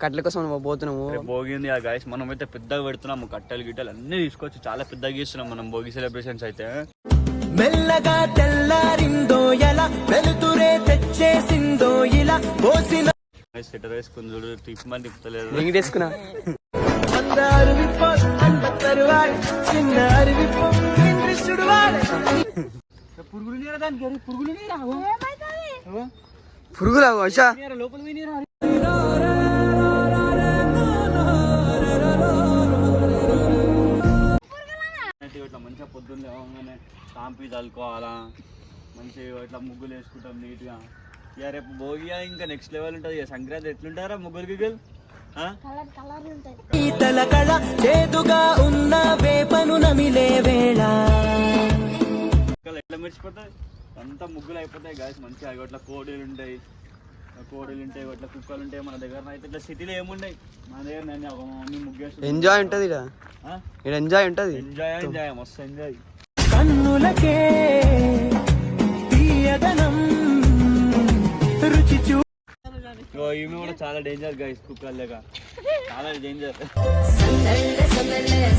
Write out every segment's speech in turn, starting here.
కట్టెల కోసం మనం పోతున్నాము. భోగింది ఆ గాయస్ మనం అయితే పెద్దగా పెడుతున్నాము. కట్టెలు గిట్టెలు అన్ని తీసుకొచ్చి చాలా పెద్దగా గీస్తున్నాం మనం భోగి సెలబ్రేషన్స్ అయితే. మెల్లగా తెల్లారిందో ఎలా వెలుతురే తెచ్చేసిందో ఇలా పోసిన సెటర్ వేసుకుని చూడు టిప్ పురుగులు నీరా దానికి? పురుగులు నీరా పురుగులా లోపల మంచిగా పొద్దున్న లేవగానే కాంపి చల్లుకోవాలా? మంచిగా ఇట్లా ముగ్గులు వేసుకుంటాం నీట్గా. ఇక రేపు భోగి ఇంకా నెక్స్ట్ లెవెల్ ఉంటుంది ఇక. సంక్రాంతి ఎట్లుంటారా ముగ్గులు గిగ్గులు? ఆ? ఈతల కళ చేదుగా ఉన్న వేపను నమిలే వేళ. ఎట్లా మెరిచిపోతాయి అంతా ముగ్గులు అయిపోతాయి గాయస్ మంచిగా అవి ఇట్లా కోడీలు ఉంటాయి. కోడీలు ఉంటాయి ఇట్లా కుక్కలు ఉంటాయి మన దగ్గర అయితే ఇట్లా సిటీలో ఏముంటాయి మన దగ్గర నేను ఒక మమ్మీ ముగ్గేసి ఎంజాయ్ ఉంటది ఇక్కడ ఇక్కడ ఎంజాయ్ ఉంటది? ఎంజాయ్ ఎంజాయ్ మస్తు ఎంజాయ్ కన్నులకే తీయదనం రుచి చూ ఈమె కూడా చాలా డేంజర్ గైస్ కుక్కలు లేక చాలా డేంజర్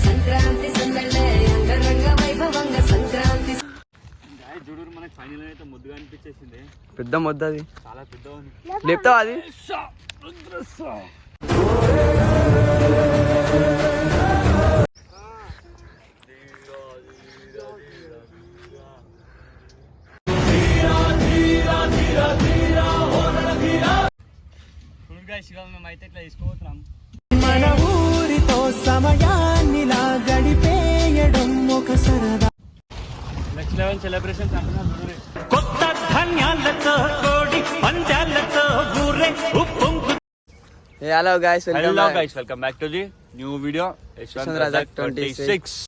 సంక్రాంతి సంక్రాంతి ఫైనల్ అయితే ముద్దుగా అనిపించేసింది. పెద్ద మొద్ద అది. చాలా పెద్ద లేపుతావా అది? చూడు గాయస్ ఇవాళ మేము అయితే ఇట్లా తీసుకోబోతున్నాం. మన ఊరితో సమయాన్నిలా చూడు కొత్త ధాన్యాలతో కోడి పందాలతో ఊరే ఉప్పొంగు. Hello guys hello welcome guys welcome back to the new video Yashwant Razak 26.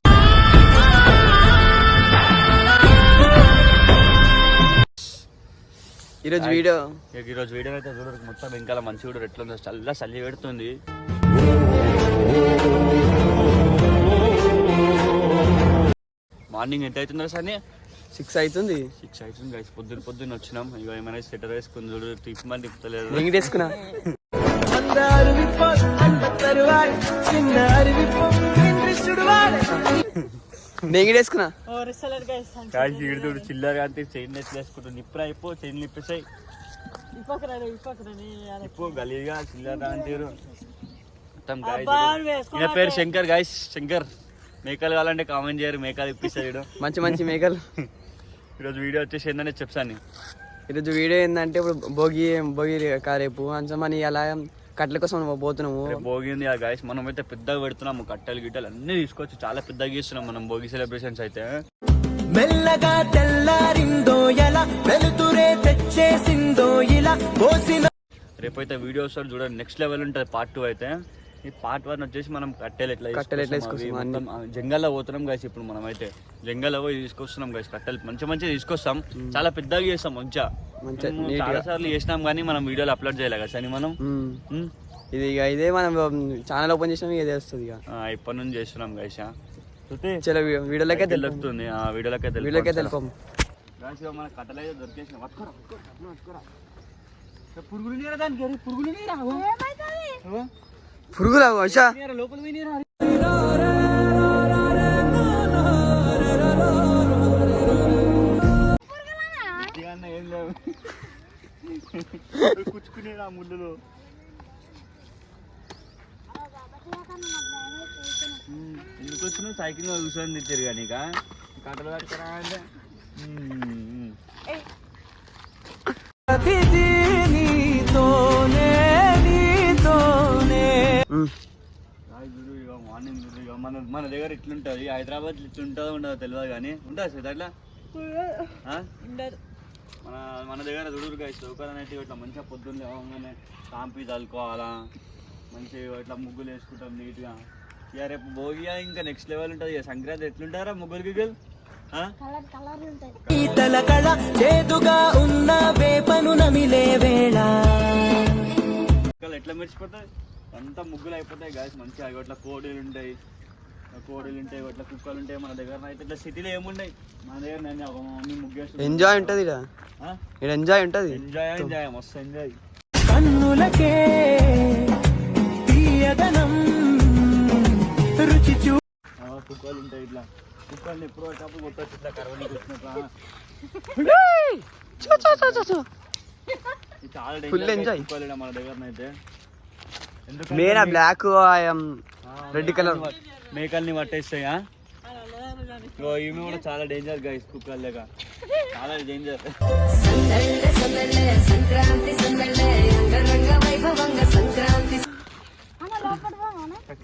ఈరోజు వీడియో. ఈ రోజు వీడియో అయితే చూడరు మొత్తం వెనకాల మంచి కూడా ఎట్లుందో చల్ల చల్లి పెడుతుంది. మార్నింగ్ ఎంత అవుతుందో సని సిక్స్ అవుతుంది. సిక్స్ అవుతుంది గైస్ పొద్దున పొద్దున్న వచ్చినాం. ఇక ఏమైనా స్వెటర్ వేసుకుని చూడు తిప్పమని తిప్పుతలేదు. వెంకటేసుకున్నా నెంగిడేసుకున్నా చూడు చిల్లర అంటే చైన్ నెట్ వేసుకుంటా నిప్పురా అయిపో చైన్ నిప్పేసాయి ఇప్పుడు గలీగా చిల్లర అంటారు పేరు శంకర్ గాయస్ శంకర్. మేకలు కావాలంటే కామెంట్ చేయరు మేకలు ఇప్పిస్తాడు మంచి మంచి మేకలు. ఈరోజు వీడియో వచ్చేసి ఏంటంటే చెప్తాను ఈరోజు వీడియో ఏంటంటే ఇప్పుడు భోగి భోగి కా రేపు అంచమని అలా కట్ల కోసం పోతున్నాము. భోగి ఉంది ఆ గాయస్ మనం అయితే పెద్దగా పెడుతున్నాము కట్టెలు గిట్టెలు అన్ని తీసుకొచ్చి చాలా పెద్దగా చేస్తున్నాం మనం భోగి సెలబ్రేషన్స్ అయితే. మెల్లగా తెల్లారిందో ఎలా వెలుతురే తెచ్చేసిందో ఇలా పోసిన రేపైతే వీడియో వస్తారు చూడండి నెక్స్ట్ లెవెల్ ఉంటుంది పార్ట్ టూ అయితే. ఈ పార్ట్ వన్ వచ్చేసి మనం కట్టెలు ఎట్లా కట్టెలు ఎట్లా తీసుకొస్తాం, జంగల్లో పోతున్నాం గాయస్ ఇప్పుడు మనం అయితే జంగల్లో పోయి తీసుకొస్తున్నాం గాయస్ కట్టెలు. మంచి మంచిగా తీసుకొస్తాం. చాలా పెద్దగా చేస్తాం మంచిగా. చాలా సార్లు చేసినాం కానీ మనం వీడియోలో అప్లోడ్ చేయలే కదా సరే మనం. ఇది ఇక ఇదే మనం ఛానల్ ఓపెన్ చేసినాం ఇదే వస్తుంది ఇక. ఆ, ఇప్పటి నుంచి చేస్తున్నాం గైస్ చూస్తే చలో వీ- వీడియోలోకే తెలుస్తుంది. ఆ వీడియోలకే వీడియోలోకే తెలుపం. మన కట్టెలు అయితే దొరికేసిన పట్టుకోరా పట్టుకోరా, పట్టుకోరా పురుగులు నీరా దానికి? పురుగులు నీరా పురుగులా వర్ష లోపల ఆ ముళ్ళులో ఎందుకు వచ్చినావు సైకిల్ మీద కూర్చొని తిరిగా నీక? కట్టలు కట్టరా అంటే? ఉమ్. రాయ్ గురు ఇక మార్నింగ్ గురు ఇక మన మన దగ్గర ఇట్లుంటుంది. హైదరాబాద్ ఇట్లుంటుందో ఉండదో తెలియదు కానీ ఉంటుంది సార్ అట్లా? మన మన దగ్గర చూడరు గాయ చౌకలు అనేవి ఇట్లా మంచిగా పొద్దున్న లేవగానే కాంపి చల్లుకోవాలా? మంచిగా ఇట్లా ముగ్గులు వేసుకుంటాం నీట్గా. ఇక రేపు భోగి ఇంకా నెక్స్ట్ లెవెల్ ఉంటుంది ఇక సంక్రాంతి ఎట్లుంటారా ముగ్గురు గిగ్గులు? ఆ? ఈతల కళ చేదుగా ఉన్న వేపను నమిలే వేళ. ముక్కలు ఎట్లా మెరిచిపోతాయి అంతా ముగ్గులు అయిపోతాయి గాయస్ మంచిగా ఇట్లా కోడీలు ఉంటాయి కోడీలు ఉంటాయి ఇట్లా కుక్కలు ఉంటాయి మన దగ్గర. అయితే ఇట్లా సిటీలో ఏముండయి? మన దగ్గర నేను ఒక మమ్మీ ముగ్గు ఎంజాయ్ ఉంటుంది ఇక్కడ ఎంజాయ్ ఉంటుంది? ఎంజాయ్ ఎంజాయ్ మస్తు ఎంజాయ్ కన్నులకే రుచి చూ కుక్కలు ఉంటాయి ఇట్లా. కుక్కల్ని ఎప్పుడు అప్పుడు కొట్టచ్చు ఇట్లా కరవడానికి వచ్చినట్లా చాలా ఎంజాయ్ కుక్కలు మన దగ్గర అయితే మేరా బ్లాక్ రెడ్ కలర్ మేకల్ని పట్టేస్తాయా? ఈమె కూడా చాలా డేంజర్ గైస్ కుక్కలు లేక చాలా డేంజర్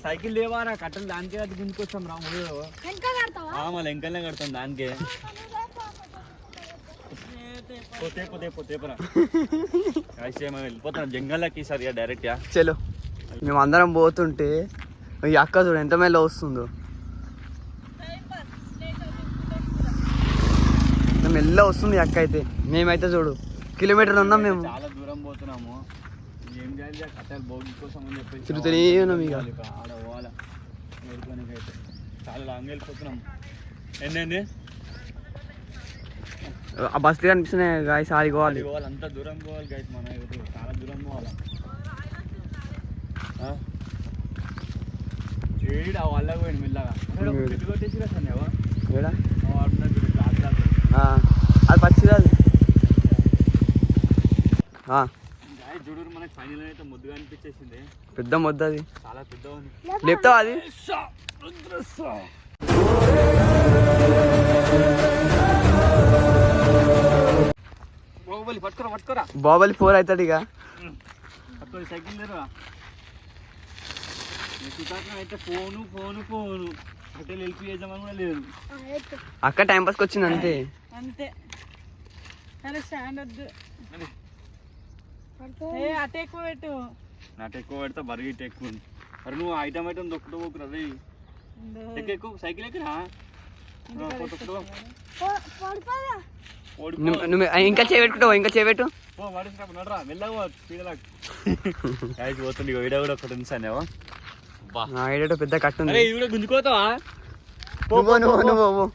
సైకిల్ లేవారా కట్టలు దానికే అది గుంజుకొచ్చాం రా ముందు మళ్ళీ ఎంకల్నే కడతాం దానికే. పోతే పోతే పోతే పరా వెళ్ళిపోతున్నాం? జంగల్లోకి ఈసారి డైరెక్ట్ యా చలో. మేము అందరం పోతుంటే ఈ అక్క చూడు ఎంత మేలో వస్తుందో. మెల్ల వస్తుంది అక్క అయితే. మేమైతే చూడు కిలోమీటర్లు ఉన్నాం మేము. చాలా దూరం పోతున్నాము. ఏం చేయాలి ఆ కట్టెలు భోగి కోసం అని చెప్పేసి తిరుగుతూనే ఉన్నాం ఇక. ఆడ పోవాలా? అయితే చాలా లాంగ్ వెళ్ళిపోతున్నాం ఏంటండి ఆ బస్సులు కనిపిస్తున్నాయి గాయస్ ఆడికి పోవాలి. అంత దూరం పోవాలి మన. చాలా దూరం పోవాలా? ఏడు ఆ వాళ్ళ పోయింది మెల్లగా. చెట్టు కొట్టేసి కదా ఎవరు ఏడా? వాడుతున్నట్టు ఆ, అది పచ్చిది అది. మనకి ఫైనల్ అయితే ముద్దుగా అనిపించేసింది. పెద్ద మొద్ద అది. చాలా పెద్ద ఉంది. లేపుతావా అది? బాహుబలి పట్టుకోరా పట్టుకోరా. బాబలి ఫోర్ అవుతాడు ఇక. సైకిల్ అయితే ఫోను ఫోను ఫోను. హోటల్ వెళ్ళి చేద్దామని కూడా లేదు. అక్క టైం పాస్కి వచ్చింది అంతే. అంతే. అరే స్టాండ్ వద్దు. మరి? ఏ అటు ఎక్కువ పెట్టు. నాటు ఎక్కువ పెడితే బరిగిట్ ఎక్కువ ఉంది. మరి నువ్వు ఐటమ్ ఐటమ్ దొక్కుతూ పోకురా రే ఎక్కువ ఎక్కువ సైకిల్ ఎక్కరా. ఇంకా చేపెట్టుకుంటావు ఇంకా చేపెట్టు పోతుంది వీడియో కూడా ఒకటి ఉంది ఏడో పెద్ద కట్టు ఉంది. ఇది కూడా గుంజుకోతావా? నువ్వు నువ్వు నువ్వు నువ్వు.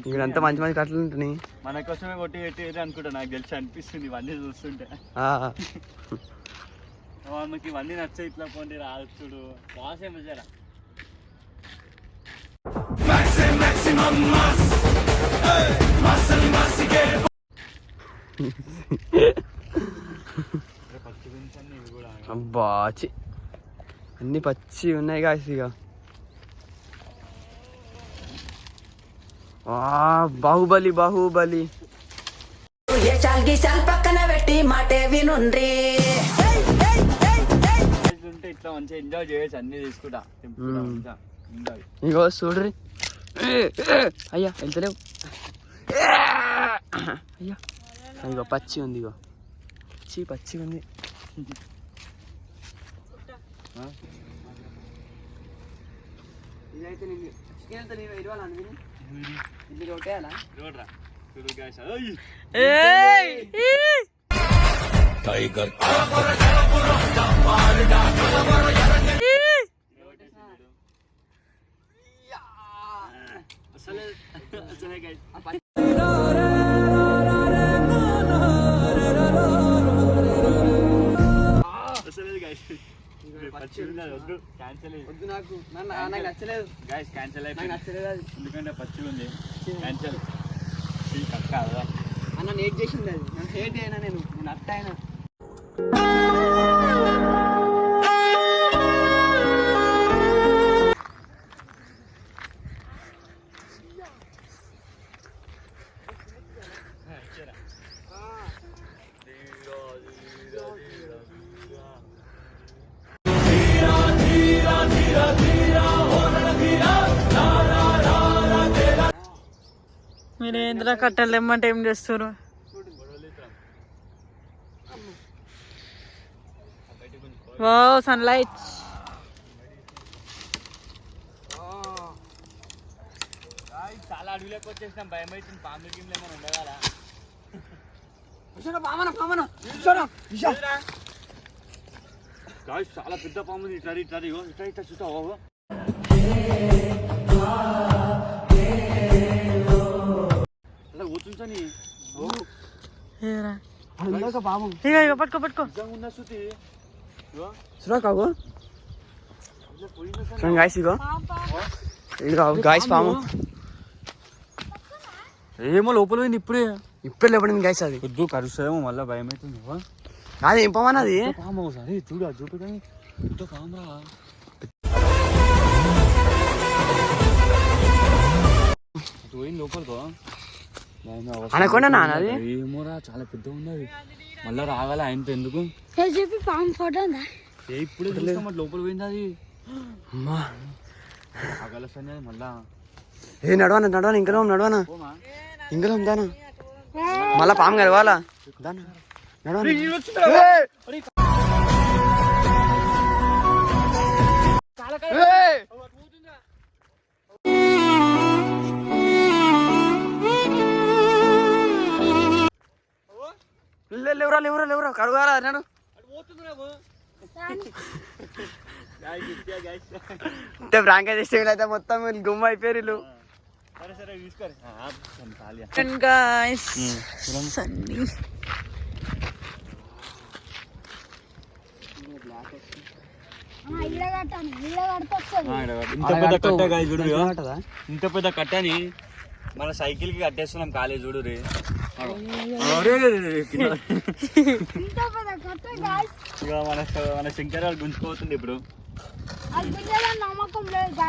ఇక్కడంతా మంచి మంచి కట్టలు ఉంటున్నాయి. మన కోసమే కొట్టి పెట్టి అనుకుంటా? నాకు తెలిసి అనిపిస్తుంది ఇవన్నీ చూస్తుంటే. ఆ, ఆమెకి ఇవన్నీ నచ్చాయి ఇట్లా పోండి రాచుడు బాస్ ఏమో జరా అబ్బా అన్ని పచ్చి ఉన్నాయి కాసి ఇక. బాహుబలి బాహుబలి. పక్కన పెట్టి మాటే వినుండ్రి ఇట్లా మంచిగా ఎంజాయ్ చేయొచ్చు అన్ని తీసుకుంటా ఇగో చూడ్రి అయ్యా. వెళ్తలేవు అయ్యా ఇగో పచ్చి ఉంది ఇగో. పచ్చి పచ్చి ఉంది? ఇదైతే నేను చికెన్ అయితే నేను ఇరవాలని ఇది కొట్టేయాలా చూడరా చూడు guys. అయ్! అసలే అసలే. వద్దు క్యాన్సిల్ వద్దు నాకు. నాకు నచ్చలేదు. గైస్ క్యాన్సిల్ అయిపోయింది. నచ్చలేదు అది. ఎందుకంటే పచ్చి ఉంది. క్యాన్సిల్ అన్న నేట్ చేసింది అది. నన్ను హేట్ అయినా నేను? నేను అట్ట అయినా. మీరు ఏంద్రా కట్టలు తెమ్మంటే ఏం చేస్తారు వా సన్ లైట్ చాలా అడవిలోకి వచ్చేసినాం భయం అవుతుంది పాములు గిమ్లు ఏమైనా ఉండగాల గాయస్ చాలా పెద్ద పాము ఇట్లా ఇట్లా ఇట్లా ఇట్లా పట్టుకో పట్టుకో. సార్? చూడండి గాయస్ ఇగో. గాయస్ పాము. ఏమో లోపల పోయింది ఇప్పుడే. ఇప్పుడు లేపడింది గాయస్ అది. వద్దు కరుస్తాయేమో మళ్ళీ భయం అవుతుంది అది ఏం పాము అన్నది పాము ఒకసారి చూడు అది చూపు కానీ. పామురా పోయింది లోపలికో అనకొండ నాన్న అది? ఏమోరా చాలా పెద్ద ఉన్నది. మళ్ళీ రాగాలి ఆయనతో ఎందుకు? చెప్పి పాము ఫోటో ఉందా? ఏ ఇప్పుడే లోపల పోయింది అది. అమ్మా. ఆగలసని మళ్ళా. ఏ నడవనా నడవనా ఇంకా నడవనా? ఇంకా దానా మళ్ళా పాము కలవాలా? దానా నడవనా? లేవురా లేవురా లేవురా కడుగారా అన్నాడు. అంటే ప్రాంక్ చేస్తే వీళ్ళైతే మొత్తం వీళ్ళు గుమ్మ అయిపోయారు వీళ్ళు. ఇంత పెద్ద కట్ట చూడు? ఇంత పెద్ద కట్టని మన సైకిల్కి కట్టేస్తున్నాం కాలేజ్ చూడు రే ఇక మన మన శంకర్ వాళ్ళు గుంజుకోతుంది ఇప్పుడు నమ్మకం లేదు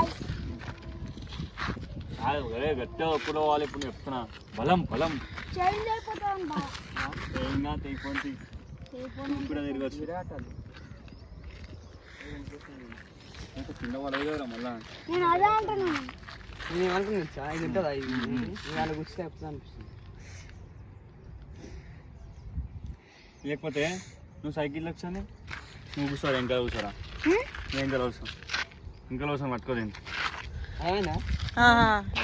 ఒరే గట్టిగా ఒప్పుడు వాళ్ళు ఇప్పుడు చెప్తున్నా బలం బలం ఏంగా తెగిపోతుంది ఇప్పుడు తిరగచ్చు ఇంకా కింద పడదు కదా మళ్ళా నేను అదే అంటున్నాను నేను ఏమనుకున్నాను చా, ఇది ఉంటుందా ఇది కూర్చుంటే చెప్తా అనిపిస్తుంది లేకపోతే నువ్వు సైకిల్ వచ్చాని నువ్వు కూర్చోరా ఇంకా కూర్చోరా. ఇంకా కూర్చో. ఇంకా కూర్చొని పట్టుకోదేంటి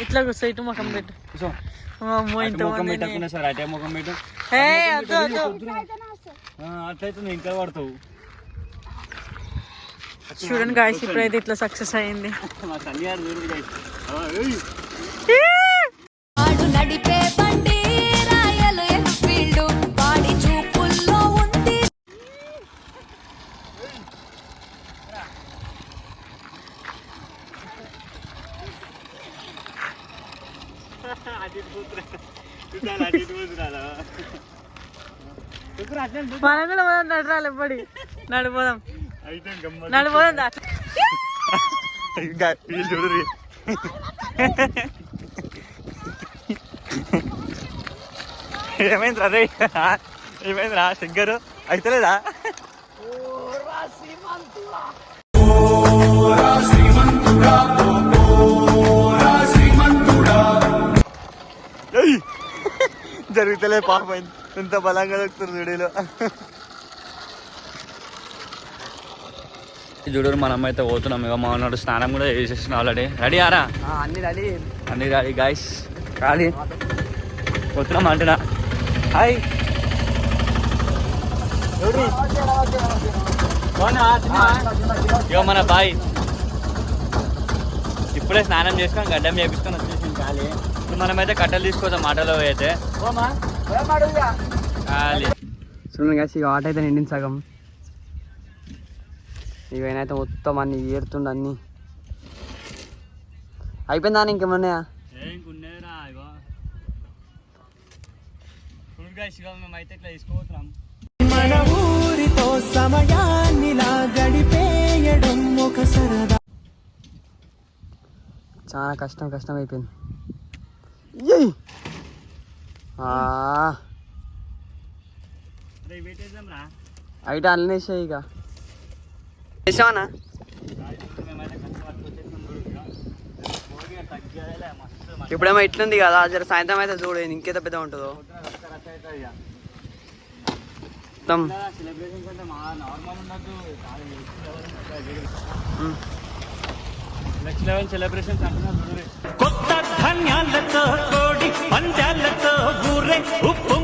ఇట్లా కూర్చో ఇటు ముఖం పెట్టు. కూర్చో. అమ్మో అటు ఇంత ముఖం పెట్టకుండా సార్ అటే ముఖం పెట్టు. అట్లయితే నువ్వు ఇంకా పడతావు. చూడండి గాయస్ ఇప్పుడైతే ఇట్లా సక్సెస్ అయింది. మనం కూడా పోదాం నడరాలి ఎప్పటి నడిపోదాం అయితే. నడిపోదాం దా. ఇంకా వీళ్ళు చూడుర్రి. ఏమైంది రే ఏమైందిరా శంకరు అయితలేదా ఏయ్! జరుగుతలే పాపం ఎంత బలంగా దొరుకుతుంది వీడియోలో. చూడు మనం అయితే పోతున్నాం. ఇక మా ఉన్నాడు స్నానం కూడా చేసేసిన ఆల్రెడీ రెడీ ఆరా? ఆ, అన్ని రెడీ అన్ని రెడీ గాయస్ ఖాళీ పోతున్నాం అంటున్నా. హాయ్ ఇగో మన బాయ్. ఇప్పుడే స్నానం చేసుకొని గడ్డం చేపించుకొని ఇప్పుడు మనమైతే కట్టెలు తీసుకోదాం మాటలో అయితే. చూడండి గాయస్ ఇక ఆట అయితే నిండింది సగం. ఇవైతే మొత్తం అన్ని ఏరుతుండ అన్ని. అయిపోయిందా ఇంకేమన్నాయా ఇట్లా తీసుకోపోతున్నాం. చాలా కష్టం కష్టం అయిపోయింది ఏయ్! ఆ, అరే వెయిట్ చేద్దాం రా అయితే అల్లేసాయి ఇక. మంచి ఇప్పుడేమో ఇట్లుంది కదా జర సాయంత్రం అయితే చూడు ఇంకేత పెద్ద ఉంటుందో. మొత్తం ఇలా సెలబ్రేషన్స్ అంటే మా నార్మల్ ఉండదు ఉమ్. నెక్స్ట్ లెవెల్ సెలబ్రేషన్స్ అంటున్నా కొత్త ధాన్యాలతో కోడి పందాలతో ఊరే ఉప్పు